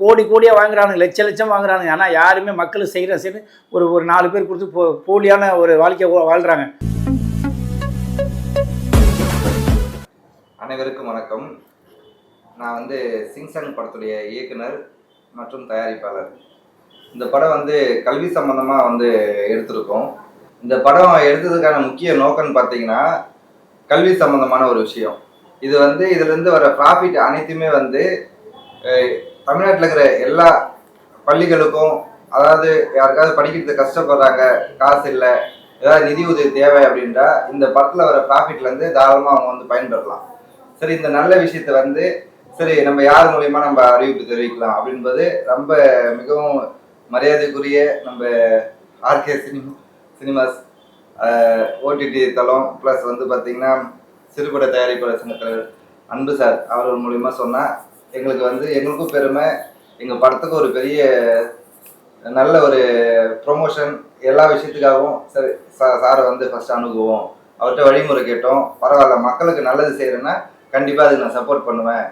கோடி கோடியாக வாங்குறானுங்க லட்ச லட்சம் வாங்குறானுங்க. ஆனால் யாருமே மக்கள் செய்கிற சரி ஒரு ஒரு நாலு பேர் கொடுத்து போ போலியான ஒரு வாழ்க்கையை வாழ்கிறாங்க அனைவருக்கும் வணக்கம். நான் வந்து சிங்சங் படத்துடைய இயக்குனர் மற்றும் தயாரிப்பாளர். இந்த படம் வந்து கல்வி சம்பந்தமாக வந்து எடுத்திருக்கோம். இந்த படம் எடுத்ததுக்கான முக்கிய நோக்கம்னு பார்த்தீங்கன்னா கல்வி சம்பந்தமான ஒரு விஷயம். இது வந்து இதுலேருந்து வர ப்ராஃபிட் அனைத்துமே வந்து தமிழ்நாட்டில் இருக்கிற எல்லா பள்ளிகளுக்கும் அதாவது யாருக்காவது படிக்கிறதுக்கு கஷ்டப்படுறாங்க காசு இல்லை ஏதாவது நிதி உதவி தேவை அப்படின்றா இந்த படத்தில் வர ப்ராஃபிட்லேருந்து தாராளமாக அவங்க வந்து பயன்பெறலாம். சரி இந்த நல்ல விஷயத்த வந்து சரி நம்ம யார் மூலயமா நம்ம அறிவிப்பு தெரிவிக்கலாம் அப்படின்பது ரொம்ப மிகவும் மரியாதைக்குரிய நம்ம ஆர்கே சினிமா சினிமாஸ் ஓடிடி தளம் ப்ளஸ் வந்து பார்த்திங்கன்னா சிறுபட தயாரிப்பாளர் சங்கத்தில் அன்பு சார் அவர்கள் மூலயமா சொன்னால் எங்களுக்கு வந்து எங்களுக்கும் பெருமை. எங்கள் படத்துக்கு ஒரு பெரிய நல்ல ஒரு ப்ரொமோஷன் எல்லா விஷயத்துக்காகவும் சரி சா- சாரை வந்து ஃபஸ்ட் அணுகுவோம். அவர்கிட்ட வழிமுறை கேட்டோம். பரவாயில்ல மக்களுக்கு நல்லது செய்கிறேன்னா கண்டிப்பாக அதுக்கு நான் சப்போர்ட் பண்ணுவேன்.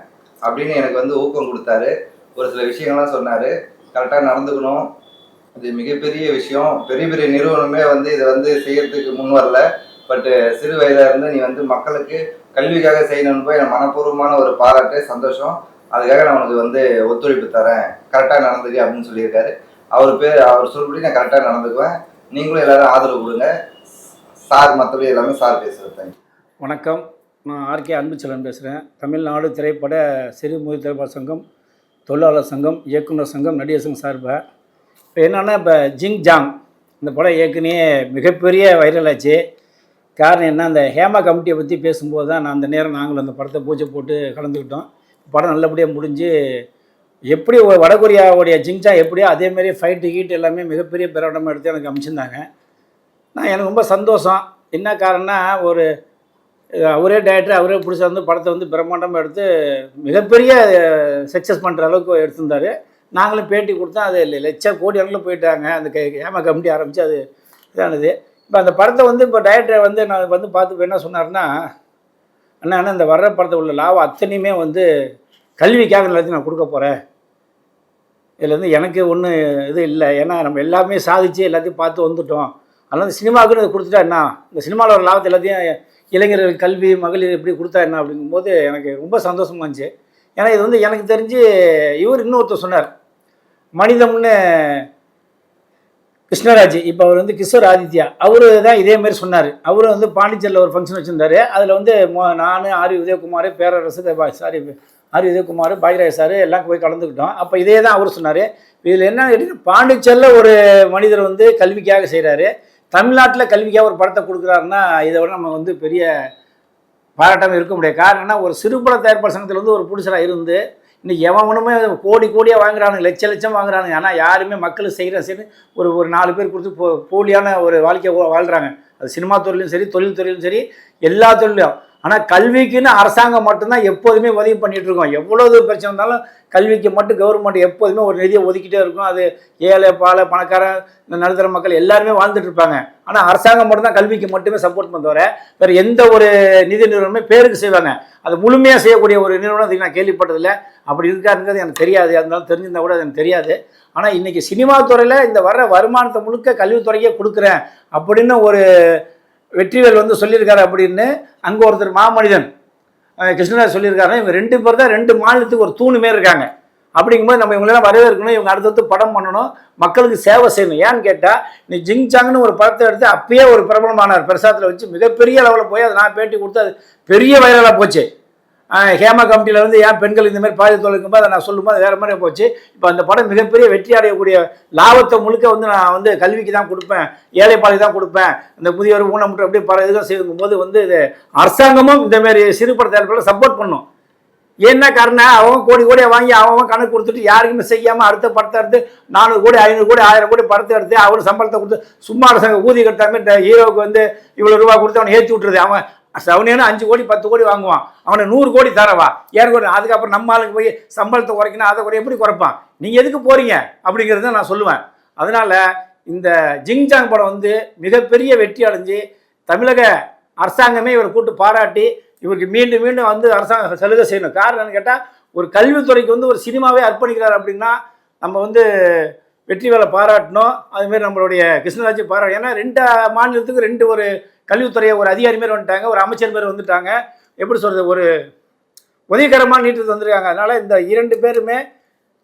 அப்படின்னு எனக்கு வந்து ஊக்கம் கொடுத்தாரு. ஒரு சில விஷயங்கள்லாம் சொன்னார். கரெக்டாக நடந்துக்கணும். இது மிகப்பெரிய விஷயம். பெரிய பெரிய நிறுவனமே வந்து இதை வந்து செய்யறதுக்கு முன் வரல. பட்டு சிறு வயதாக இருந்து நீ வந்து மக்களுக்கு கல்விக்காக செய்யணும்னு போய் எனக்கு மனப்பூர்வமான ஒரு பாராட்டு சந்தோஷம். அதுக்காக நான் உனக்கு வந்து ஒத்துழைப்பு தரேன். கரெக்டாக நடந்துக்க அப்படின்னு சொல்லியிருக்காரு. அவர் பேர் அவர் சொல்படி நான் கரெக்டாக நடந்துக்குவேன். நீங்களும் எல்லாரும் ஆதரவு கொடுங்க. சார் மற்றபடி எல்லாமே சார் பேசுகிறேன் வணக்கம். நான் ஆர்கே அன்புச்செல்வன் பேசுகிறேன் தமிழ்நாடு திரைப்பட சிறு திரைப்பட சங்கம் தொழிலாளர் சங்கம் இயக்குனர் சங்கம் நடிகர் சங்கம் சார்பாக இப்போ என்னென்னா இப்போ ஜிங் ஜாங் இந்த படம் ஏற்கனவே மிகப்பெரிய வைரல் ஆச்சு. காரணம் என்ன அந்த ஹேமா கமிட்டியை பற்றி பேசும்போது தான் நான் அந்த நேரம் நாங்களும் அந்த படத்தை பூஜை போட்டு கலந்துக்கிட்டோம். படம் நல்லபடியாக முடிஞ்சு எப்படி ஒரு வடகொரியாவுடைய ஜிங்ஜா எப்படியோ அதேமாரி ஃபைட்டு ஹீட் எல்லாமே மிகப்பெரிய பிரகடனம் எடுத்து எனக்கு அமைச்சிருந்தாங்க. நான் எனக்கு ரொம்ப சந்தோஷம். என்ன காரணம்னா ஒரு அவரே டேரக்டர் அவரே பிடிச்ச வந்து படத்தை வந்து பிரம்மாண்டமாக எடுத்து மிகப்பெரிய சக்ஸஸ் பண்ணுற அளவுக்கு எடுத்திருந்தார். நாங்களும் பேட்டி கொடுத்தோம். அது லெ- கோடி அளவில் போயிட்டாங்க. அந்த க ஏமா கமிட்டி ஆரம்பித்து அது இதானது. இப்போ அந்த படத்தை வந்து இப்போ டைரக்டர் வந்து நான் வந்து பார்த்து என்ன சொன்னார்னா அண்ணா அண்ணா இந்த வர்ற படத்தில் உள்ள லாபம் அத்தனையுமே வந்து கல்விக்காக எல்லாத்தையும் நான் கொடுக்க போகிறேன் இதில் வந்து எனக்கு ஒன்றும் இது இல்லை. ஏன்னா நம்ம எல்லாமே சாதிச்சு எல்லாத்தையும் பார்த்து வந்துட்டோம். அதனால் இந்த சினிமாவுக்குன்னு இதை கொடுத்துட்டா என்ன? இந்த சினிமாவில் ஒரு லாபத்தை எல்லாத்தையும் இளைஞர்கள் கல்வி மகளிர் எப்படி கொடுத்தா என்ன அப்படிங்கும்போது எனக்கு ரொம்ப சந்தோஷமா இருந்துச்சு. ஏன்னா இது வந்து எனக்கு தெரிஞ்சு இவர் இன்னொருத்தர் சொன்னார். மனிதம்னு கிருஷ்ணராஜ் இப்போ அவர் வந்து கிஷோர் ஆதித்யா அவரு தான் இதே மாதிரி சொன்னார். அவர் வந்து பாண்டிச்சேரியில் ஒரு ஃபங்க்ஷன் வச்சுருந்தாரு. அதில் வந்து நான் ஆரி உதயகுமார் பேரரசு சாரி ஆரி உதயகுமார் பாக்யராஜ் சார் எல்லாம் போய் கலந்துக்கிட்டோம். அப்போ இதே தான் அவர் சொன்னார். இதில் என்ன கேட்டீங்கன்னா பாண்டிச்சேரியில் ஒரு மனிதர் வந்து கல்விக்காக செய்கிறாரு தமிழ்நாட்டில் கல்விக்காக ஒரு படத்தை கொடுக்குறாருன்னா இதை விட நம்ம வந்து பெரிய பாராட்டாமல் இருக்க முடியாது. காரணம்னா ஒரு சிறுபட தயார் பிரசங்கத்தில் வந்து ஒரு புடிசராக இருந்து இன்னைக்கு எவனுமே கோடி கோடியாக வாங்குறானுங்க லட்ச லட்சம் வாங்குறானுங்க. ஆனால் யாருமே மக்களுக்கு செய்கிற சரி ஒரு ஒரு நாலு பேர் கொடுத்து போ போலியான ஒரு வாழ்க்கையை வாழ்கிறாங்க அது சினிமா துறையிலும் சரி தொழில் துறையிலும் சரி எல்லா தொழிலும் ஆனால் கல்விக்குன்னு அரசாங்கம் மட்டும்தான் எப்போதுமே உதவி பண்ணிட்டு இருக்கோம். எவ்வளவு பிரச்சனை இருந்தாலும் கல்விக்கு மட்டும் கவர்மெண்ட் எப்போதுமே ஒரு நிதியை ஒதுக்கிட்டே இருக்கும். அது ஏழை பாலை பணக்காரன் நடுத்தர மக்கள் எல்லாருமே வாழ்ந்துட்டு இருப்பாங்க. ஆனால் அரசாங்கம் மட்டும்தான் கல்விக்கு மட்டுமே சப்போர்ட் பண்ணுறவர வேறு எந்த ஒரு நிதி நிறுவனமே பேருக்கு செய்வாங்க. அது முழுமையாக செய்யக்கூடிய ஒரு நிறுவனம் இதுக்கு நான் கேள்விப்பட்டதில்லை. அப்படி இருக்காருங்கிறது எனக்கு தெரியாது. இருந்தாலும் தெரிஞ்சிருந்தா கூட அது எனக்கு தெரியாது. ஆனால் இன்றைக்கி சினிமா துறையில் இந்த வர்ற வருமானத்தை முழுக்க கல்வித்துறையே கொடுக்குறேன் அப்படின்னு ஒரு வெற்றிவேல் வந்து சொல்லியிருக்காரு அப்படின்னு அங்கே ஒருத்தர் மாமனிதன் கிருஷ்ணராஜ் சொல்லியிருக்காரு இவங்க ரெண்டு பேர் தான் ரெண்டு மாநிலத்துக்கு ஒரு தூணு மாரி இருக்காங்க. அப்படிங்கும்போது நம்ம இவங்களெல்லாம் வரவேற்கணும் இவங்க அடுத்தடுத்து படம் பண்ணணும் மக்களுக்கு சேவை செய்யணும். ஏன்னு கேட்டால் நீ ஜிங்சாங்னு ஒரு படத்தை எடுத்து அப்பயே ஒரு பிரபலமானார். பிரசாத்தில் வச்சு மிகப்பெரிய லெவலில் போய் அதை நான் பேட்டி கொடுத்து அது பெரிய வைரலாக போச்சு. ஹேமா கமிட்டியில் வந்து ஏன் பெண்கள் இந்த மாதிரி பாதி தொழிலுக்கும்போது அதை நான் சொல்லும்போது வேறு மாதிரி போச்சு. இப்போ அந்த படம் மிகப்பெரிய வெற்றி அடையக்கூடிய லாபத்தை முழுக்க வந்து நான் வந்து கல்விக்கு தான் கொடுப்பேன் ஏழைப்பாளைக்கு தான் கொடுப்பேன். இந்த முதியோர் ஊனமுற்ற அப்படியே பல இதெல்லாம் செய்யும் போது வந்து இது அரசாங்கமும் இந்த மாதிரி சிறுபட தயாரிப்பில் சப்போர்ட் பண்ணும். என்ன காரணம் அவன் கோடி கோடியை வாங்கி அவன் கணக்கு கொடுத்துட்டு யாருக்குமே செய்யாமல் அடுத்த படத்தை எடுத்து நானூறு கோடி ஐநூறு கோடி ஆயிரம் கோடி படத்தை எடுத்து அவரு சம்பளத்தை கொடுத்து சும்மா அரசாங்க ஊதி கட்டாமல் ஹீரோவுக்கு வந்து இவ்வளோ ரூபா கொடுத்து அவனை ஏற்றி விட்டுருது. அவன் சவுனேன்னு அஞ்சு கோடி பத்து கோடி வாங்குவான். அவனை நூறு கோடி தரவா? ஏற்கனவே அதுக்கப்புறம் நம்ம ஆளுக்கு போய் சம்பளத்தை குறைக்கணும் அதை குறை எப்படி குறைப்பான்? நீங்கள் எதுக்கு போகிறீங்க அப்படிங்கிறத நான் சொல்லுவேன். அதனால் இந்த ஜிங்ஜாங் படம் வந்து மிகப்பெரிய வெற்றி அடைஞ்சு தமிழக அரசாங்கமே இவரை கூட்டு பாராட்டி இவருக்கு மீண்டும் மீண்டும் வந்து அரசாங்கம் சலுகை செய்யணும். காரணம் கேட்டால் ஒரு கல்வித்துறைக்கு வந்து ஒரு சினிமாவே அர்ப்பணிக்கிறார் அப்படின்னா நம்ம வந்து வெற்றிவேலை பாராட்டணும். அதுமாரி நம்மளுடைய கிருஷ்ணராஜ் பாராட்டணும். ஏன்னா ரெண்டு மாநிலத்துக்கு ரெண்டு ஒரு கல்வித்துறையை ஒரு அதிகாரி மாரி வந்துட்டாங்க. ஒரு அமைச்சர் மாரி வந்துட்டாங்க. எப்படி சொல்கிறது ஒரு உதவிகரமாக நீட்டு வந்திருக்காங்க. அதனால் இந்த இரண்டு பேருமே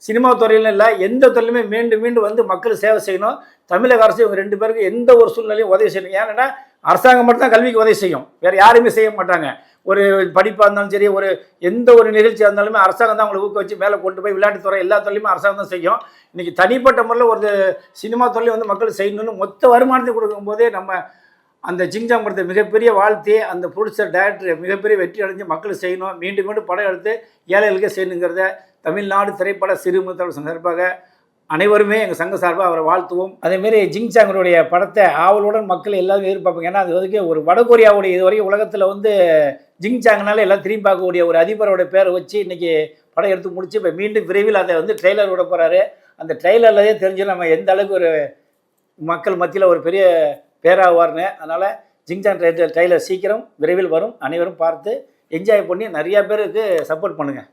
சினிமா துறையிலும் இல்லை எந்த துறையிலுமே மீண்டும் மீண்டும் வந்து மக்கள் சேவை செய்யணும். தமிழக அரசு இவங்க ரெண்டு பேருக்கு எந்த ஒரு சூழ்நிலையும் உதவி செய்யணும். ஏன்னா அரசாங்கம் மட்டும்தான் கல்விக்கு உதவி செய்யும். வேறு யாருமே செய்ய மாட்டாங்க. ஒரு படிப்பாக இருந்தாலும் சரி ஒரு எந்த ஒரு நிகழ்ச்சியாக இருந்தாலுமே அரசாங்கம் தான் அவங்களை ஊக்க வச்சு மேலே கொண்டு போய் விளையாட்டுத்துறை எல்லா தொழிலுமே அரசாங்கம் தான் செய்யும். இன்றைக்கி தனிப்பட்ட முறையில் ஒரு சினிமா தொழில் வந்து மக்கள் செய்யணும்னு மொத்த வருமானத்தை கொடுக்கும்போதே நம்ம அந்த ஜிங்ஜாம் படத்தை மிகப்பெரிய வாழ்த்தி அந்த ப்ரொடியூசர் டைரக்டர் மிகப்பெரிய வெற்றி அடைஞ்சு மக்கள் செய்யணும். மீண்டும் மீண்டும் படம் எடுத்து ஏழைகளுக்கே செய்யணுங்கிறத தமிழ்நாடு திரைப்பட சிறுமுத்தல் சந்தர்ப்பாக அனைவருமே எங்கள் சங்க சார்பாக அவரை வாழ்த்துவோம். அதேமாரி ஜிங்சாங்கருடைய படத்தை ஆவலுடன் மக்கள் எல்லாரும் எதிர்பார்ப்பாங்க. ஏன்னா அது வரைக்கும் ஒரு வடகொரியாவுடைய இது வரைக்கும் உலகத்தில் வந்து ஜிங் சாங்னால எல்லாம் திரும்பி பார்க்கக்கூடிய ஒரு அதிபரோட பேரை வச்சு இன்றைக்கி படம் எடுத்து முடிச்சு இப்போ மீண்டும் விரைவில் அதை வந்து ட்ரெய்லர் விட போகிறாரு அந்த ட்ரெய்லர்லேயே தெரிஞ்சு நம்ம எந்த அளவுக்கு ஒரு மக்கள் மத்தியில் ஒரு பெரிய பேராவார்னு. அதனால் ஜிங்சாங் ட்ரெய்லர் ட்ரெய்லர் சீக்கிரம் விரைவில் வரும். அனைவரும் பார்த்து என்ஜாய் பண்ணி நிறையா பேருக்கு சப்போர்ட் பண்ணுங்கள்